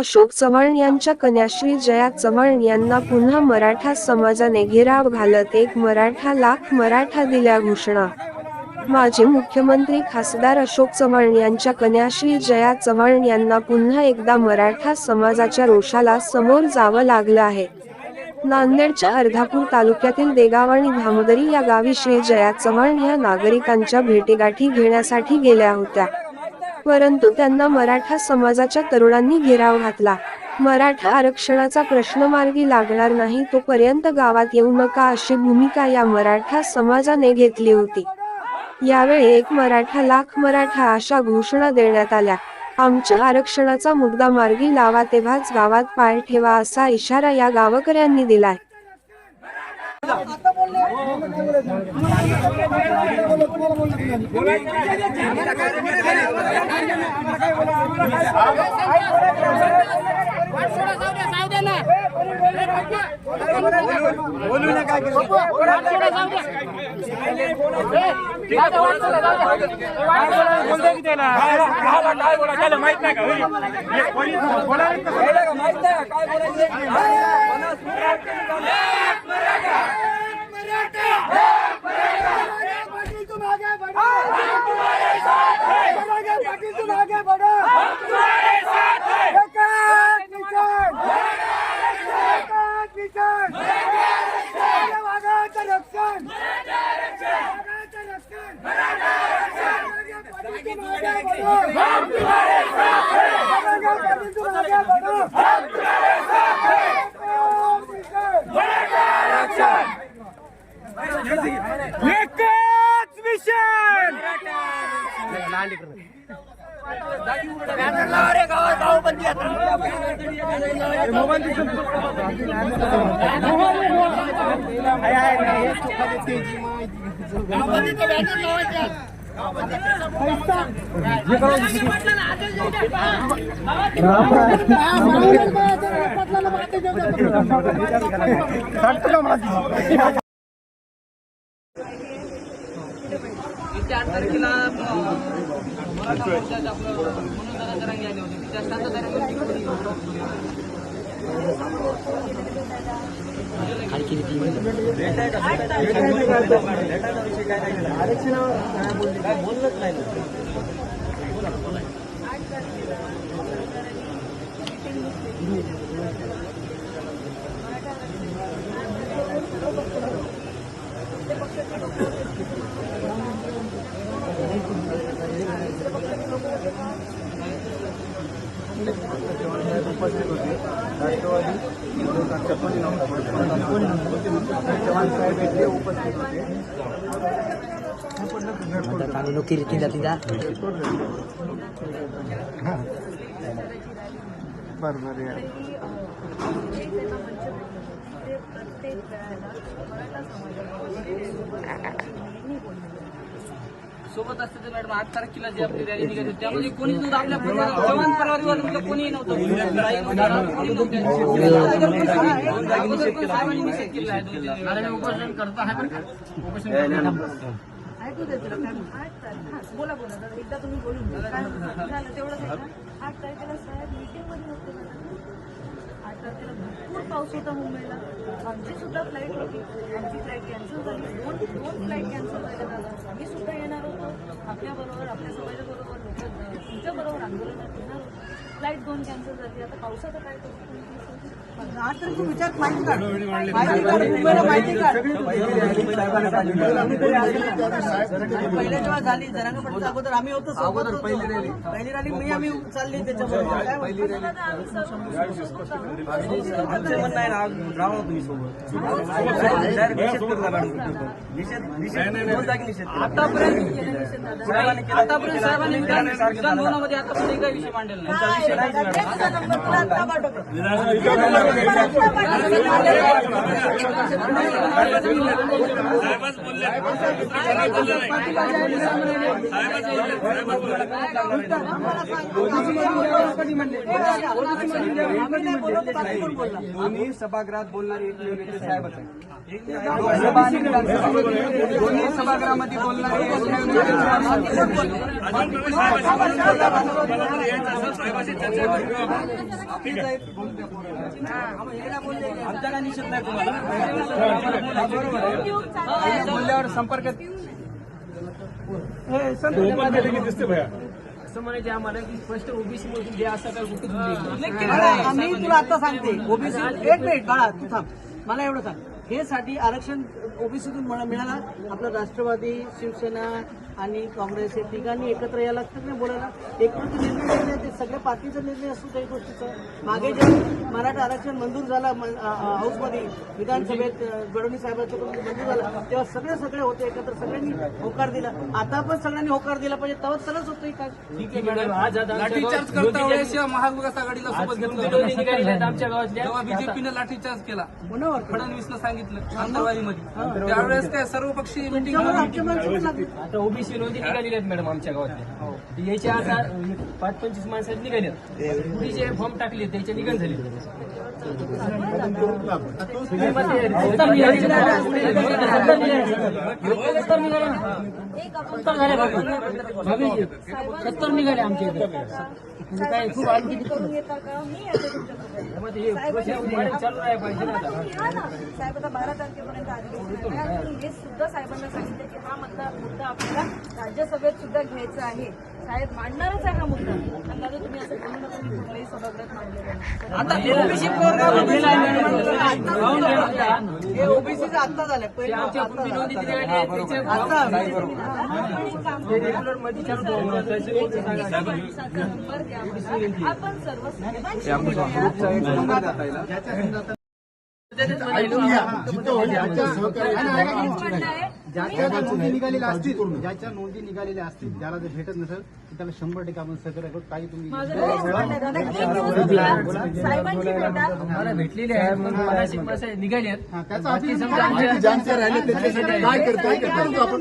अशोक चव्हाण यांच्या कन्याश्री जया चव्हाण यांना पुन्हा मराठा समाजाने घेराव घालत एक मराठा लाख मराठा दिल्या घोषणा. माजी मुख्यमंत्री खासदार अशोक चव्हाण यांच्या कन्याश्री जया चव्हाण यांना पुन्हा एकदा मराठा समाजाच्या रोषाला समोर जावं लागलं आहे. नांदेडच्या अर्धापूर तालुक्यातील देगाव आणि धामदरी या गावी श्री जया चव्हाण या नागरिकांच्या भेटीगाठी घेण्यासाठी गेल्या होत्या. परंतु त्यांना मराठा समाजाच्या तरुणांनी घेराव घातला. मराठा आरक्षणाचा प्रश्न मार्गी लागणार नाही तोपर्यंत गावात येऊ नका अशी भूमिका या मराठा समाजाने घेतली होती. यावेळी एक मराठा लाख मराठा अशा घोषणा देण्यात आल्या. आमच्या आरक्षणाचा मुद्दा मार्गी लावा तेव्हाच गावात पाय ठेवा असा इशारा या गावकऱ्यांनी दिलाय. बोलू. नका माहीत नाही का माहीत नाही पाटिल मोबाईल पाटील तारखेला आगे बढ़ो आपलं तुम्हारे साथ हैं पाटील तुम आगे बढ़ो तुम्हारे साथ हैं रक्षण एकच मिशन येत्या आठ तारखेला अं, मराठा मोर्चाचे आपलं मनोजदादा जरांगे आले होते त्या सात तारखेला सोबत असते तर मॅडम आठ तारखेला जी आपली रॅली निघाली होती, त्यामध्ये कोणीच नव्हतं आपल्या परिवारात जवान नव्हतं कोणी नव्हते. साहेबांनी निषेध आहे. उपोषण करता? उपोषण. ऐकू तुला हा बोला बोला दादा एकदा तुम्ही बोलून झालं तेवढंच आहे ना आठ तारखेला साहेब मीटिंगमध्ये होते ना आठ भरपूर पाऊस होता मुंबईला. आमची सुद्धा फ्लाईट होती. आमची फ्लाईट कॅन्सल झाली. दोन दोन फ्लाईट कॅन्सल झाल्या दादा. आम्ही सुद्धा येणार होतो. आपल्याबरोबर आपल्या समाजाबरोबर तुमच्याबरोबर तुमच्या बरोबर आंदोलनात येणार होतो. फ्लाईट दोन कॅन्सल झाली आता पावसाचं काय करतो आठ तारखेचा विचार माहिती काढ माहिती काढ मुंबईला माहिती काढ पहिल्या जेव्हा झाली जरांगा पडता अगोदर आम्ही होतो अगोदर पहिली रॅली पहिली रॅली मी आम्ही चालली त्याच्याबरोबर काय? आमचं म्हणणं आहे राहा तुम्ही सोबत. आतापर्यंत आतापर्यंत साहेबांनी विधान विधान भवनामध्ये आतापर्यंत काही विषय मांडलेला नाही दोन्ही सभागृहात बोलणारे एकमेव नेते साहेबच लोकसभा आणि विधानसभा. दोन्ही सभागृहामध्ये बोलणारे एकमेव नेते आमच्या काय निषेध नाही तुम्हाला बरोबर बोलल्यावर संपर्क असं म्हणायचे आम्हाला की स्पष्ट ओबीसी मधून जे असं काय कुठे आम्ही तुला आता सांगते ओबीसी एक मिनिट बाळा तू थांब मला एवढं सांग. हे साठी आरक्षण ओबीसीतून मिळाला आपला राष्ट्रवादी शिवसेना आणि काँग्रेस हे तिघांनी एकत्र यायला लागतात नाही बोलायला. एकत्र निर्णय घेतले ते सगळ्या पार्टीचा निर्णय असतो काही गोष्टीचा. मागे जेव्हा मराठा आरक्षण मंजूर झाला हाऊसमध्ये विधानसभेत गडोनी साहेबांचं मंजूर झाला. तेव्हा सगळे सगळे होते एकत्र सगळ्यांनी होकार दिला. आता पण सगळ्यांनी होकार दिला पाहिजे तेव्हा तरच होतोय काय? ठीक आहे मॅडम. आज आता लाठीचार्ज करता वेळेस महाविकास आघाडीला सोबत घेतलं आमच्या गावातल्या. जेव्हा बीजेपीने लाठीचार्ज केला कोणावर फडणवीसनं सांगितलं आंतरवादीमध्ये त्यावेळेस काय सर्वपक्षीय मिटिंग आता ओबीसी नोंदी निघालेली आहेत मॅडम आमच्या गावातल्या याच्या आता पाच पंचवीस माणसात निघाले. पुढे जे फॉर्म टाकले त्याचे निघण झाले. सत्तर निघाले आमच्या इथे. म्हणजे काय खूप आणखी येता का मी साहेबांच्या चालू पाहिजे साहेब आता बारा तारखेपर्यंत आले हे सुद्धा साहेबांना सांगितलं की हा मतदार मुद्दा आपल्याला राज्यसभेत सुद्धा घ्यायचा आहे साहेब मांडणारच आहे हा मुद्दा. आणि दादा तुम्ही असं बोलू नका मी कुठल्याही सभागृहात मांडलेलं नाही. आता ओबीसी हे ओबीसीचं आत्ता पहिले झालं. आपण सर्व. म्हणणं ज्याच्या ज्या नोंदी निघालेल्या असतील ज्याच्या नोंदी निघालेल्या असतील ज्याला जर भेटत नसेल तर त्याला शंभर टक्के आपण सहकार्य करू. काही तुम्ही भेटलेले आहे. म्हणून निघाले हा, त्याचा राहिले त्याच्यासाठी काय करतो आपण.